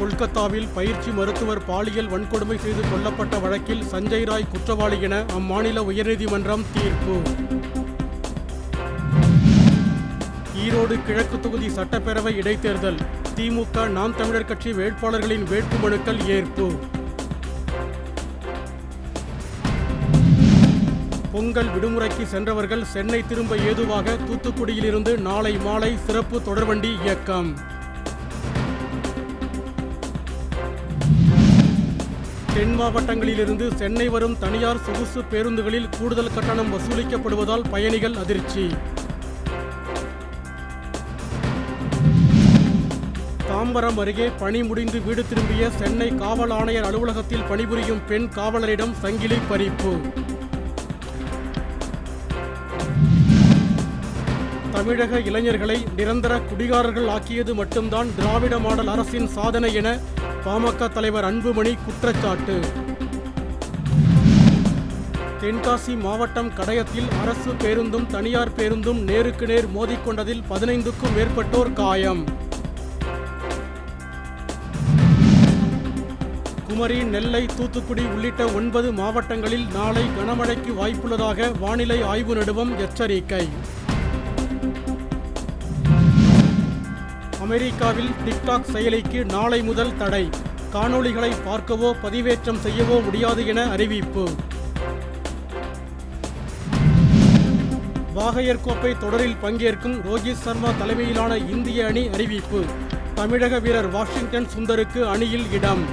கொல்கத்தாவில் பயிற்சி மருத்துவர் பாலியல் வன்கொடுமை செய்து கொல்லப்பட்ட வழக்கில் சஞ்சய் ராய் குற்றவாளி என அம்மாநில உயர்நீதிமன்றம் தீர்ப்பு. ஈரோடு கிழக்கு தொகுதி சட்டப்பேரவை இடைத்தேர்தல். திமுக நாம் தமிழர் கட்சி வேட்பாளர்களின் வேட்புமனுக்கள் ஏற்பு. பொங்கல் விடுமுறைக்கு சென்றவர்கள் சென்னை திரும்ப ஏதுவாக தூத்துக்குடியிலிருந்து நாளை மாலை சிறப்பு தொடர்வண்டி இயக்கம். தென் மாவட்டங்களிலிருந்து சென்னை வரும் தனியார் சொகுசு பேருந்துகளில் கூடுதல் கட்டணம் வசூலிக்கப்படுவதால் பயணிகள் அதிர்ச்சி. தாம்பரம் அருகே பணி முடிந்து வீடு திரும்பிய சென்னை காவல் ஆணையர் அலுவலகத்தில் பணிபுரியும் பெண் காவலரிடம் சங்கிலி பறிப்பு. தமிழக இளைஞர்களை நிரந்தர குடிகாரர்கள் ஆக்கியது மட்டும்தான் திராவிட மாடல் அரசின் சாதனை என பாமக தலைவர் அன்புமணி குற்றச்சாட்டு. தென்காசி மாவட்டம் கடையத்தில் அரசு பேருந்தும் தனியார் பேருந்தும் நேருக்கு நேர் மோதிக்கொண்டதில் பதினைந்துக்கும் மேற்பட்டோர் காயம். குமரி நெல்லை தூத்துக்குடி உள்ளிட்ட ஒன்பது மாவட்டங்களில் நாளை கனமழைக்கு வாய்ப்புள்ளதாக வானிலை ஆய்வு நடுவம் எச்சரிக்கை. அமெரிக்காவில் டிக்டாக் செயலிக்கு நாளை முதல் தடை. காணொளிகளை பார்க்கவோ பதிவேற்றம் செய்யவோ முடியாது என அறிவிப்பு. வாகையர் கோப்பை தொடரில் பங்கேற்கும் ரோஹித் சர்மா தலைமையிலான இந்திய அணி அறிவிப்பு. தமிழக வீரர் வாஷிங்டன் சுந்தருக்கு அணியில் இடம்.